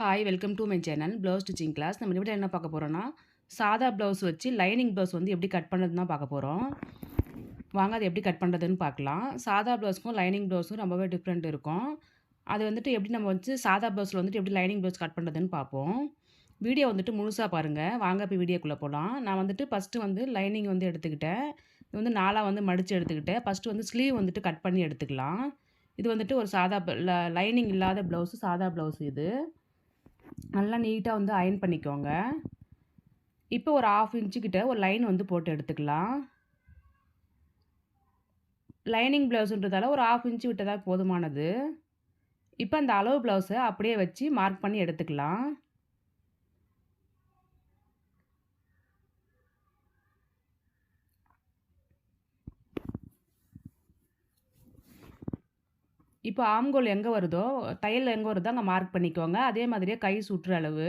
Hi welcome to my channel blouse stitching class நம்ம இந்த என்ன பார்க்க போகிறோன்னா சாதா ப்ளவுஸ் வச்சு லைனிங் ப்ளவுஸ் வந்து எப்படி கட் பண்ணுறது தான் பார்க்க போகிறோம் வாங்க அது எப்படி கட் பண்ணுறதுன்னு பார்க்கலாம். சாதா ப்ளவுஸ்க்கும் லைனிங் ப்ளவுஸும் ரொம்பவே டிஃப்ரெண்ட் இருக்கும். அது வந்துட்டு எப்படி நம்ம வந்து சாதா ப்ளவுஸில் வந்துட்டு எப்படி லைனிங் ப்ளவுஸ் கட் பண்ணுறதுன்னு பார்ப்போம். வீடியோ வந்துட்டு முழுசாக பாருங்கள் வாங்க இப்போ வீடியோக்குள்ளே போகலாம் நான் வந்துட்டு ஃபஸ்ட்டு வந்து லைனிங் வந்து எடுத்துக்கிட்டேன். இது வந்து நாலாக வந்து மடித்து எடுத்துக்கிட்டேன். ஃபஸ்ட்டு வந்து ஸ்லீவ் வந்துட்டு கட் பண்ணி எடுத்துக்கலாம். இது வந்துட்டு ஒரு சாதா லைனிங் இல்லாத ப்ளவுஸு சாதா ப்ளவுஸ் இது. நல்லா நீட்டாக வந்து அயன் பண்ணிக்கோங்க. இப்போ ஒரு ஆஃப் இன்ச்சுக்கிட்ட ஒரு லைன் வந்து போட்டு எடுத்துக்கலாம். லைனிங் ப்ளவுஸுன்றதால ஒரு ஆஃப் இன்ச்சு விட்டதாக போதுமானது. இப்போ அந்த அளவு ப்ளவுஸை அப்படியே வச்சு மார்க் பண்ணி எடுத்துக்கலாம். இப்போ ஆம்கோல் எங்கே வருதோ தையல் எங்கே வருதோ அங்கே மார்க் பண்ணிக்கோங்க. அதே மாதிரியே கை சுற்று அளவு.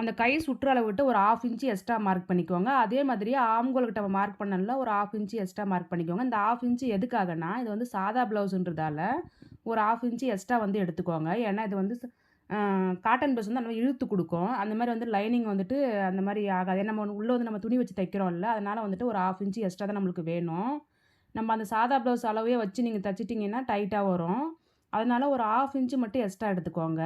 அந்த கை சுற்று அளவு விட்டு ஒரு ஆஃப் இன்ச்சு எக்ஸ்ட்ரா மார்க் பண்ணிக்கோங்க. அதே மாதிரியே ஆம்கோல் நம்ம மார்க் பண்ணல ஒரு ஆஃப் இன்ச்சு எக்ஸ்ட்ரா மார்க் பண்ணிக்கோங்க. இந்த ஆஃப் இன்ச்சு எதுக்காகனா இது வந்து சாதா ப்ளவுஸுன்றதால ஒரு ஆஃப் இன்ச்சு எக்ஸ்ட்ரா வந்து எடுத்துக்கோங்க. ஏன்னா இது வந்து காட்டன் ப்ளவுஸ் வந்து நம்ம இழுத்து கொடுக்கும். அந்த மாதிரி வந்து லைனிங் வந்துட்டு அந்த மாதிரி ஆகாது. ஏன்னா நம்ம உள்ளே வந்து நம்ம துணி வச்சு தைக்கிறோம்ல அதனால் வந்துட்டு ஒரு ஆஃப் இன்ச்சு எக்ஸ்ட்ரா தான் நம்மளுக்கு வேணும். நம்ம அந்த சாதா ப்ளவுஸ் அளவே வச்சு நீங்கள் தைச்சிட்டிங்கன்னா டைட்டாக வரும். அதனால் ஒரு ஆஃப் இன்ச்சு மட்டும் எக்ஸ்ட்ரா எடுத்துக்கோங்க.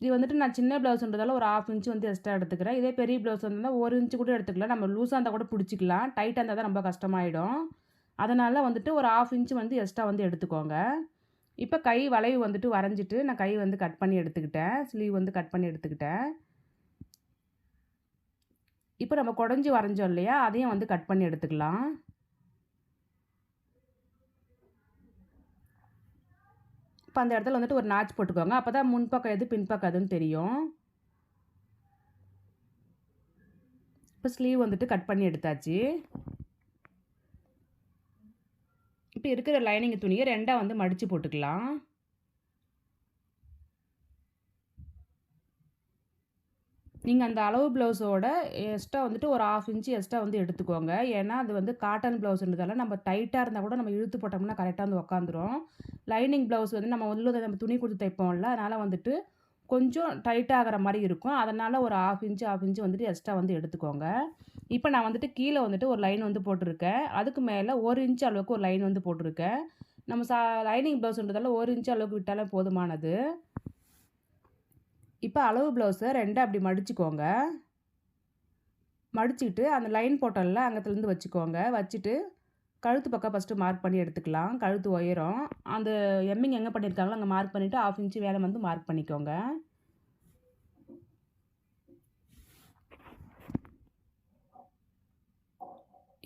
இது வந்துட்டு நான் சின்ன ப்ளவுஸ்ன்றதால ஒரு ஆஃப் இன்ச்சு வந்து எக்ஸ்ட்ரா எடுத்துக்கிறேன். இதே பெரிய ப்ளவுஸ் வந்தால் ஒரு இன்ச்சு கூட எடுத்துக்கலாம். நம்ம லூஸாக இருந்தால் கூட பிடிச்சிக்கலாம். டைட்டாக இருந்தால் தான் ரொம்ப கஷ்டமாயிடும். அதனால் வந்துட்டு ஒரு ஆஃப் இன்ச்சு வந்து எக்ஸ்ட்ரா வந்து எடுத்துக்கோங்க. இப்போ கை வளைவு வந்துட்டு வரைஞ்சிட்டு நான் கை வந்து கட் பண்ணி எடுத்துக்கிட்டேன். ஸ்லீவ் வந்து கட் பண்ணி எடுத்துக்கிட்டேன். இப்போ நம்ம குடஞ்சி வரைஞ்சோம் இல்லையா? அதையும் வந்து கட் பண்ணி எடுத்துக்கலாம். இப்போ அந்த இடத்துல வந்துட்டு ஒரு நாச் போட்டுக்கோங்க. அப்போ தான் முன்பக்கம் எது பின்பக்கம் எதுன்னு தெரியும். இப்போ ஸ்லீவ் வந்துட்டு கட் பண்ணி எடுத்தாச்சு. இப்போ இருக்கிற லைனிங் துணியை ரெண்டாக வந்து மடித்து போட்டுக்கலாம். நீங்கள் அந்த அளவு ப்ளவுஸோட எக்ஸ்ட்ரா வந்துட்டு ஒரு ஆஃப் இன்ச்சு எக்ஸ்ட்ரா வந்து எடுத்துக்கோங்க. ஏன்னா அது வந்து காட்டன் ப்ளவுஸ்ன்றதால நம்ம டைட்டாக இருந்தால் கூட நம்ம இழுத்து போட்டோம்னா கரெக்டாக வந்து உக்காந்துரும். லைனிங் ப்ளவுஸ் வந்து நம்ம உள்ள நம்ம துணி கொடுத்து தைப்போம்ல அதனால் வந்துட்டு கொஞ்சம் டைட்டாகிற மாதிரி இருக்கும். அதனால் ஒரு ஆஃப் இன்ச்சு ஆஃப் இன்ச்சு வந்துட்டு எக்ஸ்ட்ரா வந்து எடுத்துக்கோங்க. இப்போ நான் வந்துட்டு கீழே வந்துட்டு ஒரு லைன் வந்து போட்டிருக்கேன். அதுக்கு மேலே ஒரு இன்ச்சு அளவுக்கு ஒரு லைன் வந்து போட்டிருக்கேன். நம்ம சா லைனிங் ப்ளவுஸ்ன்றதால ஒரு இன்ச்சு அளவுக்கு விட்டாலே போதுமானது. இப்போ அளவு ப்ளவுஸை ரெண்டாக அப்படி மடிச்சுக்கோங்க. மடிச்சுக்கிட்டு அந்த லைன் போட்டோம்ல அங்கத்துலேருந்து வச்சுக்கோங்க. வச்சுட்டு கழுத்து பக்கம் ஃபஸ்ட்டு மார்க் பண்ணி எடுத்துக்கலாம். கழுத்து உயரம். அந்த எம்மிங் எங்கே பண்ணியிருக்காங்களோ அங்கே மார்க் பண்ணிவிட்டு ஆஃப் இன்ச்சு வேலை வந்து மார்க் பண்ணிக்கோங்க.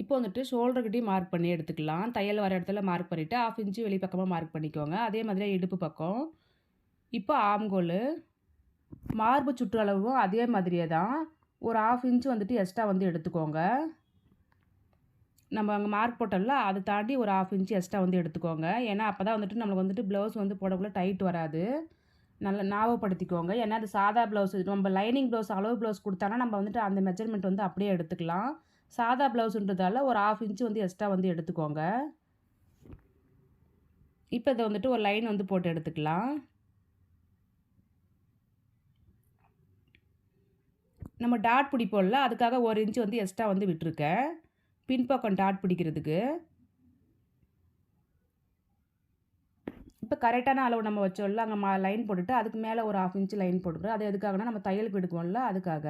இப்போ வந்துட்டு ஷோல்டர்கிட்டையும் மார்க் பண்ணி எடுத்துக்கலாம். தையல் வர இடத்துல மார்க் பண்ணிவிட்டு ஆஃப் இன்ச்சு வெளிப்பக்கமாக மார்க் பண்ணிக்கோங்க. அதே மாதிரி இடுப்பு பக்கம். இப்போ ஆம்கோல் மார்பு சுற்றளவும் அதே மாதிரியே தான். ஒரு ஆஃப் இன்ச்சு வந்துட்டு எக்ஸ்ட்ரா வந்து எடுத்துக்கோங்க. நம்ம அங்கே மார்க் போட்டோம்ல அதை தாண்டி ஒரு ஆஃப் இன்ச்சு எக்ஸ்ட்ரா வந்து எடுத்துக்கோங்க. ஏன்னா அப்போ தான் வந்துட்டு நம்மளுக்கு வந்துட்டு ப்ளவுஸ் வந்து போடக்குள்ளே டைட் வராது. நல்லா ஞாபகப்படுத்திக்கோங்க. ஏன்னா அது சாதா ப்ளவுஸ் நம்ம லைனிங் ப்ளவுஸ் அளவு ப்ளவுஸ் கொடுத்தானா நம்ம வந்துட்டு அந்த மெஜர்மெண்ட் வந்து அப்படியே எடுத்துக்கலாம். சாதா ப்ளவுஸுன்றதால ஒரு ஆஃப் இன்ச்சு வந்து எக்ஸ்ட்ரா வந்து எடுத்துக்கோங்க. இப்போ இதை வந்துட்டு ஒரு லைன் வந்து போட்டு எடுத்துக்கலாம். நம்ம டாட் பிடிப்போம்ல அதுக்காக ஒரு இன்ச்சு வந்து எக்ஸ்ட்ரா வந்து விட்டுருக்கேன். பின்பக்கம் டாட் பிடிக்கிறதுக்கு. இப்போ கரெக்டான அளவு நம்ம வச்சோம்ல அங்கே மா லைன் போட்டுட்டு அதுக்கு மேலே ஒரு ஆஃப் இன்ச்சு லைன் போட்டுக்கிறோம். அது எதுக்காகனா நம்ம தையலுக்கு எடுக்குவோம்ல அதுக்காக.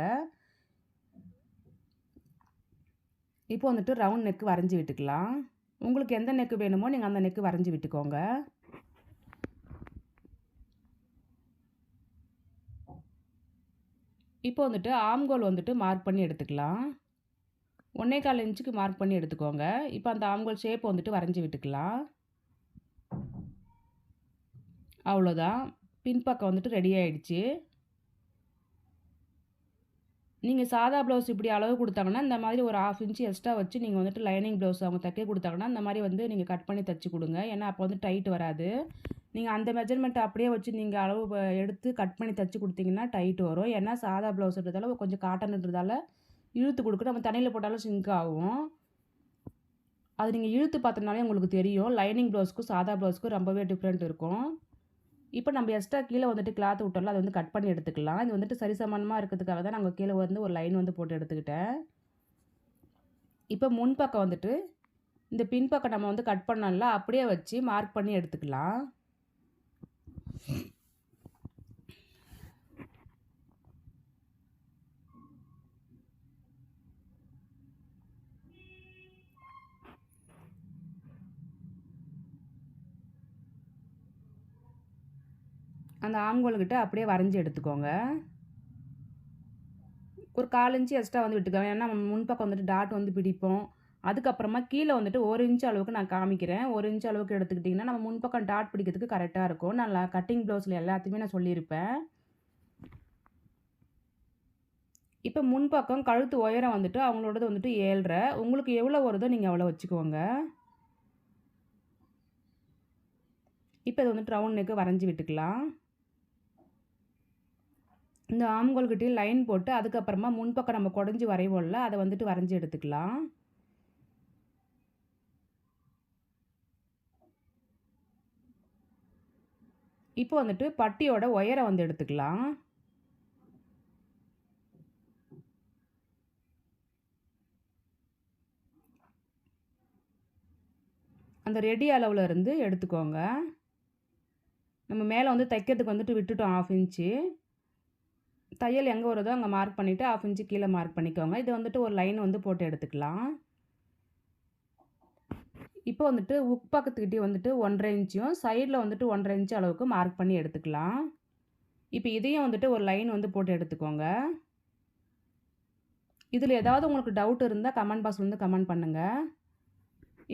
இப்போ வந்துட்டு ரவுண்ட் நெக்கு வரைஞ்சி விட்டுக்கலாம். உங்களுக்கு எந்த நெக்கு வேணுமோ நீங்கள் அந்த நெக்கு வரைஞ்சி விட்டுக்கோங்க. இப்போ வந்துட்டு ஆம்கோல் வந்துட்டு மார்க் பண்ணி எடுத்துக்கலாம். ஒன்றே கால் இன்ச்சுக்கு மார்க் பண்ணி எடுத்துக்கோங்க. இப்போ அந்த ஆம்கோல் ஷேப் வந்துட்டு வரைஞ்சி விட்டுக்கலாம். அவ்வளோதான். பின்பக்கம் வந்துட்டு ரெடி ஆகிடுச்சு நீங்கள் சாதா ப்ளவுஸ் இப்படி அளவு கொடுத்தாங்கன்னா இந்த மாதிரி ஒரு ஆஃப் இன்ச்சு எக்ஸ்ட்ரா வச்சு நீங்கள் வந்துட்டு லைனிங் ப்ளவுஸ் அவங்க தைக்க கொடுத்தாங்கன்னா இந்த மாதிரி வந்து நீங்கள் கட் பண்ணி தைச்சி கொடுங்க. ஏன்னா அப்போ வந்து டைட் வராது. நீங்கள் அந்த மெஜர்மெண்ட் அப்படியே வச்சு நீங்கள் அளவு எடுத்து கட் பண்ணி தைச்சி கொடுத்தீங்கன்னா டைட் வரும். ஏன்னா சாதா ப்ளவுஸ்ன்றதால கொஞ்சம் காட்டன்ன்றதால இழுத்து கொடுக்க நம்ம தண்ணியில் போட்டாலும் சிங்க் ஆகும். அது நீங்கள் இழுத்து பார்த்தனாலே உங்களுக்கு தெரியும். லைனிங் ப்ளவுஸ்க்கும் சாதா ப்ளவுஸ்க்கும் ரொம்பவே டிஃப்ரெண்ட் இருக்கும். இப்போ நம்ம எக்ஸ்ட்ரா கீழே வந்துட்டு கிளாத் விட்டோம்ல அதை வந்து கட் பண்ணி எடுத்துக்கலாம். இது வந்துட்டு சரிசமமாக இருக்கிறதுக்காக தான் நாங்கள் கீழே வந்து ஒரு லைன் வந்து போட்டு எடுத்துக்கிட்டேன். இப்போ முன்பக்கம் வந்துட்டு இந்த பின்பக்கம் நம்ம வந்து கட் பண்ணலாம் அப்படியே வச்சு மார்க் பண்ணி எடுத்துக்கலாம். அந்த ஆம்கோல்கிட்ட அப்படியே வரைஞ்சி எடுத்துக்கோங்க. ஒரு கால் இன்ச்சு எக்ஸ்ட்ரா வந்து விட்டுக்கோங்க. ஏன்னா நம்ம முன்பக்கம் வந்துட்டு டாட் வந்து பிடிப்போம். அதுக்கப்புறமா கீழே வந்துட்டு ஒரு இன்ச் அளவுக்கு நான் காமிக்கிறேன். ஒரு இன்ச் அளவுக்கு எடுத்துக்கிட்டிங்கன்னா நம்ம முன்பக்கம் டாட் பிடிக்கிறதுக்கு கரெக்டாக இருக்கும். நான் கட்டிங் ப்ளவுஸில் எல்லாத்தையுமே நான் சொல்லியிருப்பேன். இப்போ முன்பக்கம் கழுத்து உயரம் வந்துட்டு அவங்களோடது வந்துட்டு ஏழ்ரை. உங்களுக்கு எவ்வளோ வருதோ நீங்கள் அவ்வளோ வச்சுக்கோங்க. இப்போ இது வந்துட்டு ரவுண்ட் நெக்கு வரைஞ்சி விட்டுக்கலாம். இந்த ஆம்கோல்கிட்டையும் லைன் போட்டு அதுக்கப்புறமா முன்பக்கம் நம்ம குடஞ்சி வரைவோம்ல அதை வந்துட்டு வரைஞ்சி எடுத்துக்கலாம். இப்போ வந்துட்டு பட்டியோட ஒயரை வந்து எடுத்துக்கலாம். அந்த ரெடி அளவில் இருந்து எடுத்துக்கோங்க. நம்ம மேலே வந்து தைக்கிறதுக்கு வந்துட்டு விட்டுட்டோம் ஆஃப் இன்ச்சு தையல் எங்கே வருதோ அங்கே மார்க் பண்ணிவிட்டு ஆஃப் இன்ச்சு கீழே மார்க் பண்ணிக்கோங்க. இது வந்துட்டு ஒரு லைன் வந்து போட்டு எடுத்துக்கலாம். இப்போ வந்துட்டு உக் பக்கத்துக்கிட்டே வந்துட்டு ஒன்றரை இன்ச்சும் சைடில் வந்துட்டு ஒன்றரை இன்ச்சு அளவுக்கு மார்க் பண்ணி எடுத்துக்கலாம். இப்போ இதையும் வந்துட்டு ஒரு லைன் வந்து போட்டு எடுத்துக்கோங்க. இதில் ஏதாவது உங்களுக்கு டவுட் இருந்தால் கமெண்ட் பாக்ஸ் வந்து கமெண்ட் பண்ணுங்கள்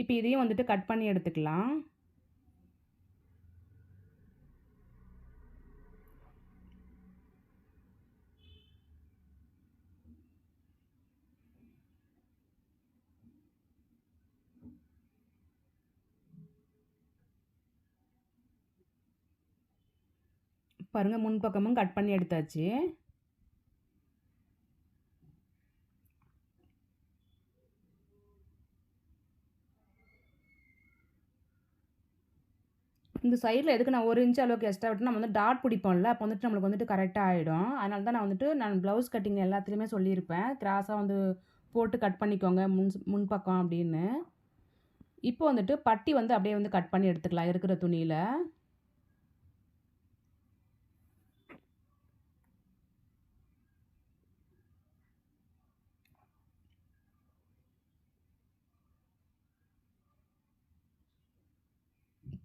இப்போ இதையும் வந்துட்டு கட் பண்ணி எடுத்துக்கலாம். பாருங்கள் முன்பக்கமும் கட் பண்ணி எடுத்தாச்சு. இந்த சைடில் எதுக்கு நான் ஒரு இன்ச் அளவுக்கு எக்ஸ்ட்ரா விட்டு நம்ம வந்து டாட் பிடிப்போம்ல அப்போ வந்துட்டு நம்மளுக்கு வந்துட்டு கரெக்டாக ஆகிடும் அதனால தான் நான் வந்துட்டு நான் ப்ளவுஸ் கட்டிங் எல்லாத்துலேயுமே சொல்லியிருப்பேன். கிராஸாக வந்து போட்டு கட் பண்ணிக்கோங்க முன் முன்பக்கம் அப்படின்னு. இப்போ வந்துட்டு பட்டி வந்து அப்படியே வந்து கட் பண்ணி எடுத்துக்கலாம் இருக்கிற துணியில்.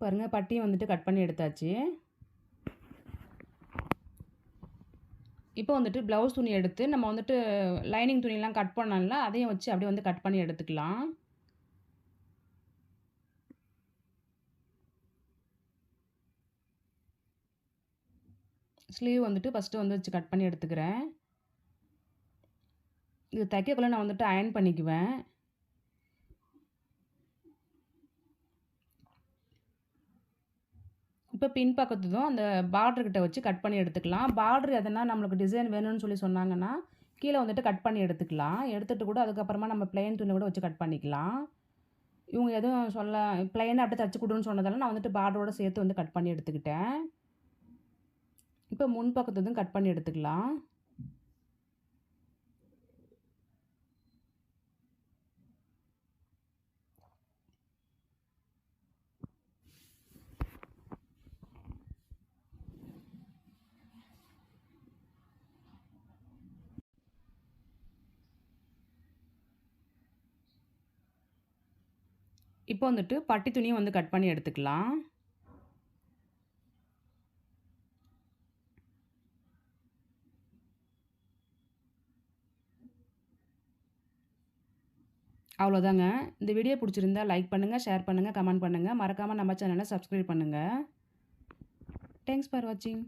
பாருங்கள் பட்டியும் வந்துட்டு கட் பண்ணி எடுத்தாச்சு. இப்போ வந்துட்டு ப்ளவுஸ் துணி எடுத்து நம்ம வந்துட்டு லைனிங் துணியெலாம் கட் பண்ணல அதையும் வச்சு அப்படியே வந்து கட் பண்ணி எடுத்துக்கலாம். ஸ்லீவ் வந்துட்டு ஃபஸ்ட்டு வந்து வச்சு கட் பண்ணி எடுத்துக்கிறேன். இது தைக்கக்குள்ளே நான் வந்துட்டு அயன் பண்ணிக்குவேன். இப்போ பின் பக்கத்துதும் அந்த பார்டர்கிட்ட வச்சு கட் பண்ணி எடுத்துக்கலாம். பார்டர் எதனா நம்மளுக்கு டிசைன் வேணும்னு சொல்லி சொன்னாங்கன்னா கீழே வந்துட்டு கட் பண்ணி எடுத்துக்கலாம். எடுத்துகிட்டு கூட அதுக்கப்புறமா நம்ம பிளெயின் துணி கூட வச்சு கட் பண்ணிக்கலாம். இவங்க எதுவும் சொல்ல பிளெயினாக அப்படியே தச்சு கொடுன்னு சொன்னதால நான் வந்துட்டு பார்டரோட சேர்த்து வந்து கட் பண்ணி எடுத்துக்கிட்டேன். இப்போ முன் பக்கத்ததும் கட் பண்ணி எடுத்துக்கலாம். இப்போ வந்துட்டு பட்டி துணியை வந்து கட் பண்ணி எடுத்துக்கலாம். அவ்வளோதாங்க. இந்த வீடியோ பிடிச்சிருந்தா லைக் பண்ணுங்கள் ஷேர் பண்ணுங்கள் கமெண்ட் பண்ணுங்கள் மறக்காமல் நம்ம சேனலை சப்ஸ்கிரைப் பண்ணுங்கள் தேங்க்ஸ் ஃபார் வாட்சிங்